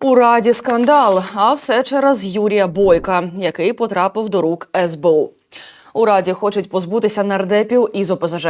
У раді скандал, а все через Юрія Бойка, який потрапив до рук СБУ. У раді хочуть позбутися нардепів із ОПЗЖ.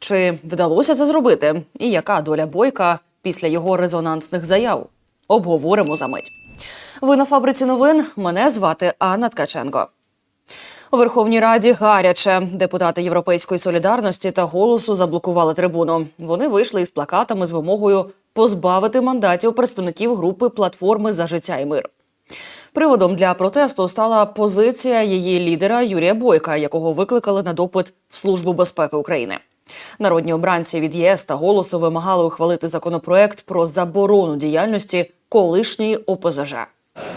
Чи вдалося це зробити? І яка доля Бойка після його резонансних заяв? Обговоримо за мить. Ви на фабриці новин. Мене звати Анна Ткаченко. У Верховній Раді гаряче депутати Європейської солідарності та голосу заблокували трибуну. Вони вийшли із плакатами з вимогою позбавити мандатів представників групи платформи за життя і мир. Приводом для протесту стала позиція її лідера Юрія Бойка, якого викликали на допит в Службу безпеки України. Народні обранці від ЄС та голосу вимагали ухвалити законопроект про заборону діяльності колишньої ОПЗЖ.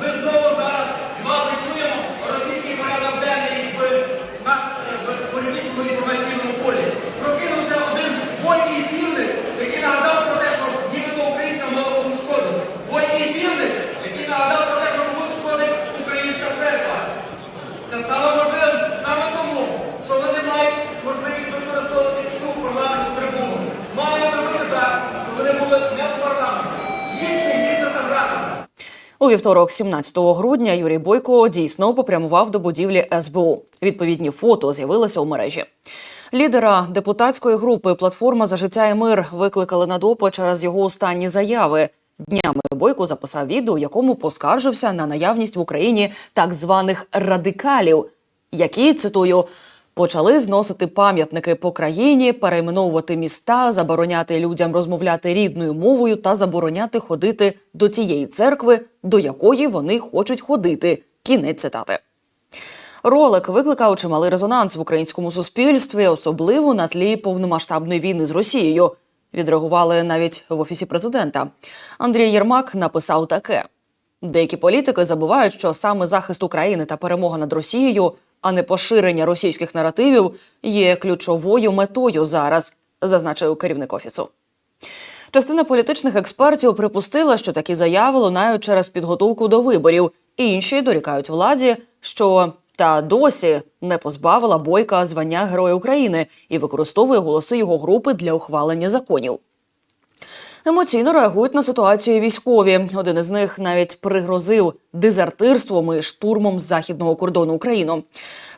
Ми знову зараз з вами чуємо російський порядок денний в нас е, в політичному інформаційному полі. Прокинувся один бойкий півник, який нагадав про те, що нібито українська мова кому шкодить. Бойкий півник, який нагадав про те, що комусь шкодить українська церква. Це стало можливим саме тому, що вони мають можливість використовувати цю парламентську трибуну. Маємо зробити так, щоб вони були не в парламенті. Їхнє місце та грати. У вівторок, 17 грудня, Юрій Бойко дійсно попрямував до будівлі СБУ. Відповідні фото з'явилися у мережі. Лідера депутатської групи Платформа за життя і мир викликали на допит через його останні заяви. Днями Бойко записав відео, якому поскаржився на наявність в Україні так званих радикалів, які цитую. Почали зносити пам'ятники по країні, перейменовувати міста, забороняти людям розмовляти рідною мовою та забороняти ходити до тієї церкви, до якої вони хочуть ходити. Кінець цитати. Ролик викликав чималий резонанс в українському суспільстві, особливо на тлі повномасштабної війни з Росією. Відреагували навіть в офісі президента. Андрій Єрмак написав таке: деякі політики забувають, що саме захист України та перемога над Росією, а не поширення російських наративів, є ключовою метою зараз, зазначив керівник офісу. Частина політичних експертів припустила, що такі заяви лунають через підготовку до виборів. Інші дорікають владі, що та досі не позбавила бойка звання Героя України і використовує голоси його групи для ухвалення законів. Емоційно реагують на ситуацію військові. Один із них навіть пригрозив дезертирством і штурмом західного кордону України.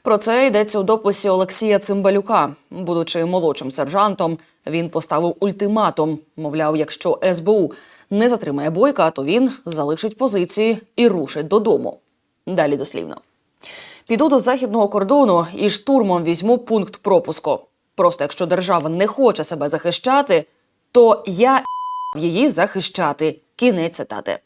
Про це йдеться у дописі Олексія Цимбалюка. Будучи молодшим сержантом, він поставив ультиматум. Мовляв, якщо СБУ не затримає бойка, то він залишить позиції і рушить додому. Далі дослівно. Піду до західного кордону і штурмом візьму пункт пропуску. Просто якщо держава не хоче себе захищати, то я її захищати. Кінець цитати.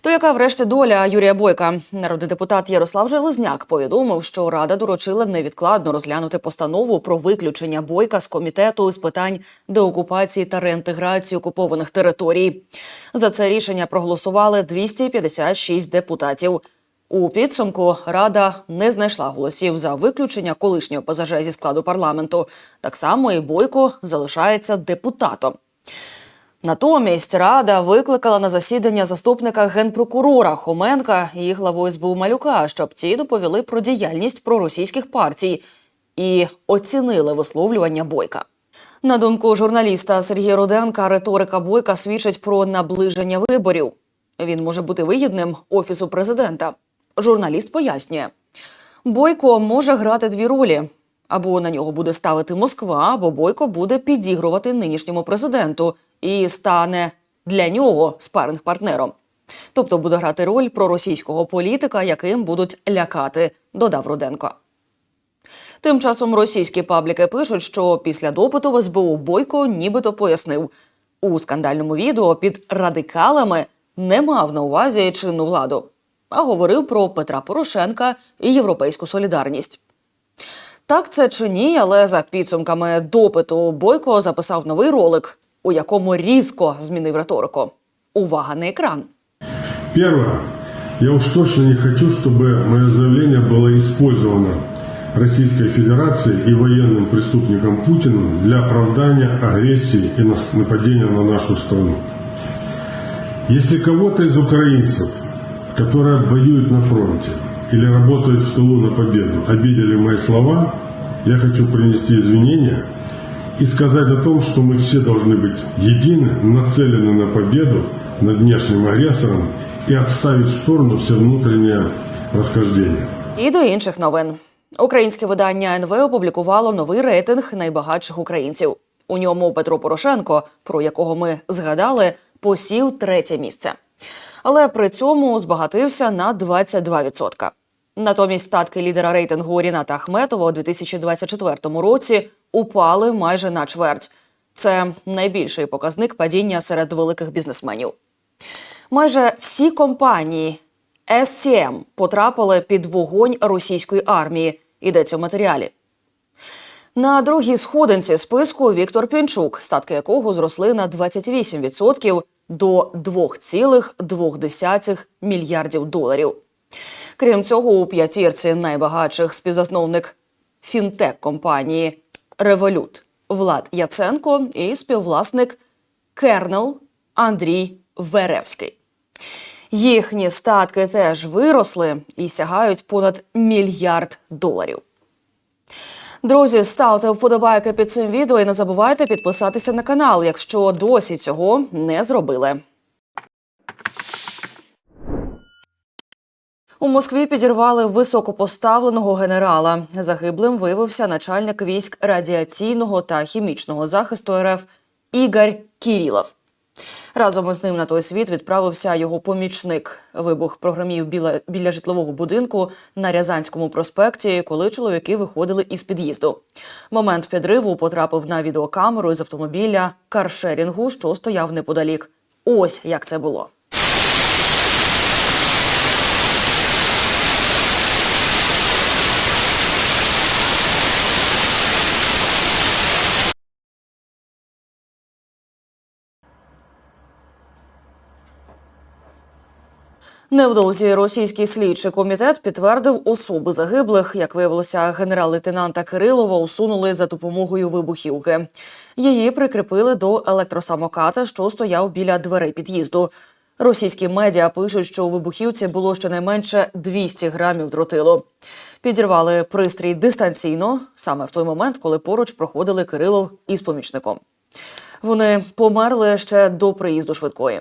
То яка врешті доля Юрія Бойка? Народний депутат Ярослав Железняк повідомив, що рада доручила невідкладно розглянути постанову про виключення бойка з комітету з питань деокупації та реінтеграції окупованих територій. За це рішення проголосували 256 депутатів. У підсумку рада не знайшла голосів за виключення колишнього ПЗЖ зі складу парламенту. Так само і Бойко залишається депутатом. Натомість рада викликала на засідання заступника генпрокурора Хоменка і главу СБУ Малюка, щоб ті доповіли про діяльність проросійських партій і оцінили висловлювання Бойка. На думку журналіста Сергія Руденка, риторика Бойка свідчить про наближення виборів. Він може бути вигідним офісу президента. Журналіст пояснює, Бойко може грати дві ролі. Або на нього буде ставити Москва, або Бойко буде підігрувати нинішньому президенту і стане для нього спаринг партнером. Тобто буде грати роль проросійського політика, яким будуть лякати, додав Руденко. Тим часом російські пабліки пишуть, що після допиту в СБУ Бойко нібито пояснив у скандальному відео під радикалами не мав на увазі чинну владу, а говорив про Петра Порошенка і європейську солідарність. Так це чи ні, але за підсумками допиту Бойко записав новий ролик, у якому різко змінив риторику. Увага на екран. Первое. Я уж точно не хочу, чтобы мое заявление было использовано Российской Федерацией и военным преступником Путиным для оправдания агрессии и нас- нападения на нашу страну. Если кого-то из украинцев, которые воюют на фронте или работают в тылу на победу, обидели мои слова, я хочу принести извинения и сказать о том, что мы все должны быть едины, нацелены на победу над внешним агрессором и отставить в сторону все внутреннее расхождение. І до інших новин. Українське видання НВ опублікувало новий рейтинг найбагатших українців. У ньому Петро Порошенко, про якого ми згадали, посів третє місце. Але при цьому збагатився на 22%. Натомість статки лідера рейтингу Ріната Ахметова у 2024 році упали майже на чверть. Це найбільший показник падіння серед великих бізнесменів. Майже всі компанії SCM потрапили під вогонь російської армії. Йдеться в матеріалі. На другій сходинці списку Віктор Пінчук, статки якого зросли на 28% до 2,2 мільярдів доларів. Крім цього, у п'ятірці найбагатших співзасновник фінтек-компанії Револют Влад Яценко і співвласник Кернел Андрій Веревський. Їхні статки теж виросли і сягають понад мільярд доларів. Друзі, ставте вподобайки під цим відео і не забувайте підписатися на канал, якщо досі цього не зробили. У Москві підірвали високопоставленого генерала. Загиблим виявився начальник військ радіаційного та хімічного захисту РФ Ігор Кірілов. Разом із ним на той світ відправився його помічник. Вибух прогремів біля, біля житлового будинку на Рязанському проспекті, коли чоловіки виходили із під'їзду. Момент підриву потрапив на відеокамеру з автомобіля каршерінгу, що стояв неподалік. Ось як це було. Невдовзі російський слідчий комітет підтвердив особи загиблих. Як виявилося, генерал-лейтенанта Кирилова усунули за допомогою вибухівки. Її прикріпили до електросамоката, що стояв біля дверей під'їзду. Російські медіа пишуть, що у вибухівці було щонайменше 200 грамів дротилу. Підірвали пристрій дистанційно саме в той момент, коли поруч проходили Кирилов із помічником. Вони померли ще до приїзду швидкої.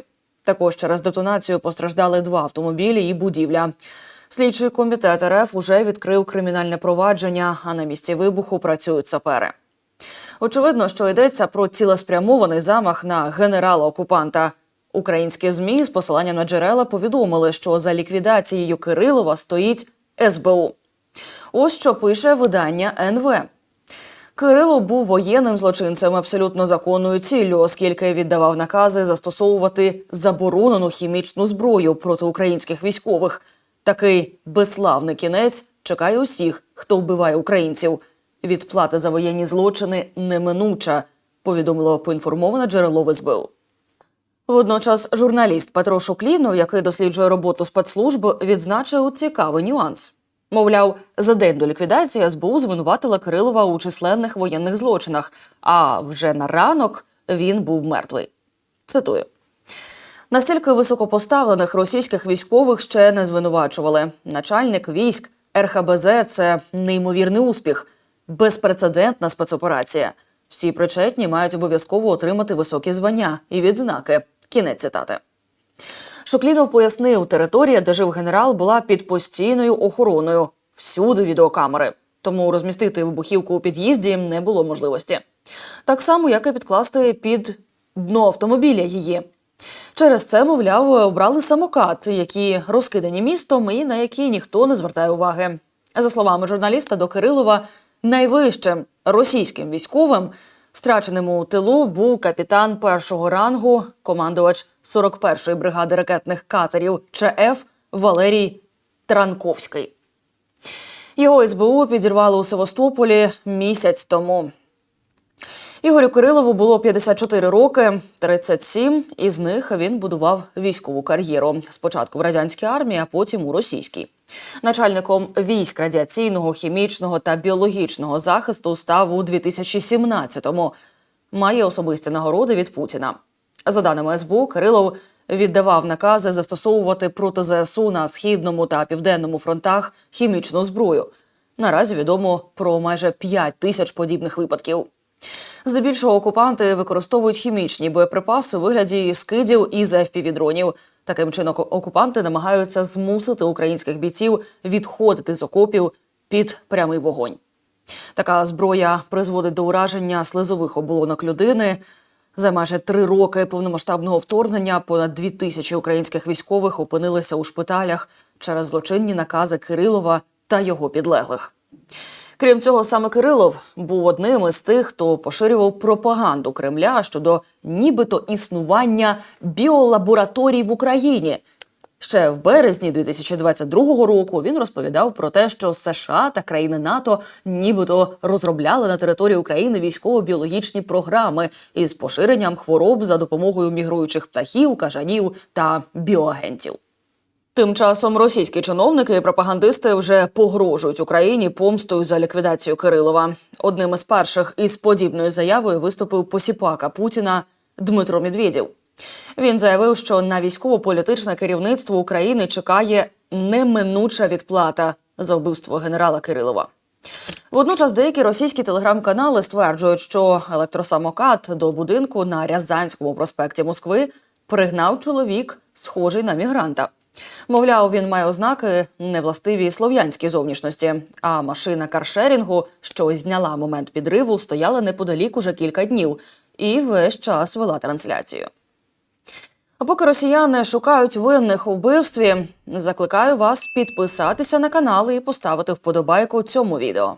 Також через детонацію постраждали два автомобілі і будівля. Слідчий комітет РФ уже відкрив кримінальне провадження, а на місці вибуху працюють сапери. Очевидно, що йдеться про цілеспрямований замах на генерала окупанта. Українські змі з посиланням на джерела повідомили, що за ліквідацією Кирилова стоїть СБУ. Ось що пише видання НВ. Кирило був воєнним злочинцем абсолютно законною ціллю, оскільки віддавав накази застосовувати заборонену хімічну зброю проти українських військових. Такий безславний кінець чекає усіх, хто вбиває українців. Відплата за воєнні злочини неминуча, повідомило поінформоване джерело СБУ. Водночас журналіст Петро Шуклінов, який досліджує роботу спецслужб, відзначив цікавий нюанс. Мовляв, за день до ліквідації СБУ звинуватила Кирилова у численних воєнних злочинах, а вже на ранок він був мертвий. Цитую. Настільки високопоставлених російських військових ще не звинувачували. Начальник військ РХБЗ це неймовірний успіх, безпрецедентна спецоперація. Всі причетні мають обов'язково отримати високі звання і відзнаки. Кінець цитати. Шуклінов пояснив, територія, де жив генерал, була під постійною охороною. Всюди відеокамери. Тому розмістити вибухівку у під'їзді не було можливості. Так само, як і підкласти під дно автомобіля її. Через це, мовляв, обрали самокат, які розкидані містом і на які ніхто не звертає уваги. За словами журналіста до Кирилова, найвищим російським військовим, страченим у тилу, був капітан першого рангу, командувач 41-ї бригади ракетних катерів ЧФ Валерій Транковський. Його СБУ підірвали у Севастополі місяць тому. Ігорю Кирилову було 54 роки, 37 із них він будував військову кар'єру. Спочатку в радянській армії, а потім у російській. Начальником військ радіаційного, хімічного та біологічного захисту став у 2017-му. Має особисті нагороди від Путіна. За даними СБУ, Кирилов віддавав накази застосовувати проти ЗСУ на східному та південному фронтах хімічну зброю. Наразі відомо про майже 5 тисяч подібних випадків. Здебільшого окупанти використовують хімічні боєприпаси у вигляді скидів із FPV-дронів. Таким чином окупанти намагаються змусити українських бійців відходити з окопів під прямий вогонь. Така зброя призводить до ураження слизових оболонок людини. За майже три роки повномасштабного вторгнення понад дві тисячі українських військових опинилися у шпиталях через злочинні накази Кирилова та його підлеглих. Крім цього, саме Кирилов був одним із тих, хто поширював пропаганду Кремля щодо нібито існування біолабораторій в Україні. Ще в березні 2022 року він розповідав про те, що США та країни НАТО нібито розробляли на території України військово-біологічні програми із поширенням хвороб за допомогою мігруючих птахів, кажанів та біоагентів. Тим часом російські чиновники і пропагандисти вже погрожують Україні помстою за ліквідацію Кирилова. Одним із перших із подібною заявою виступив посіпака Путіна Дмитро Медведєв. Він заявив, що на військово-політичне керівництво України чекає неминуча відплата за вбивство генерала Кирилова. Водночас деякі російські телеграм-канали стверджують, що електросамокат до будинку на Рязанському проспекті Москви пригнав чоловік, схожий на мігранта. Мовляв, він має ознаки невластиві слов'янській зовнішності. А машина каршерінгу, що зняла момент підриву, стояла неподалік уже кілька днів і весь час вела трансляцію. А поки росіяни шукають винних у вбивстві, закликаю вас підписатися на канал і поставити вподобайку цьому відео.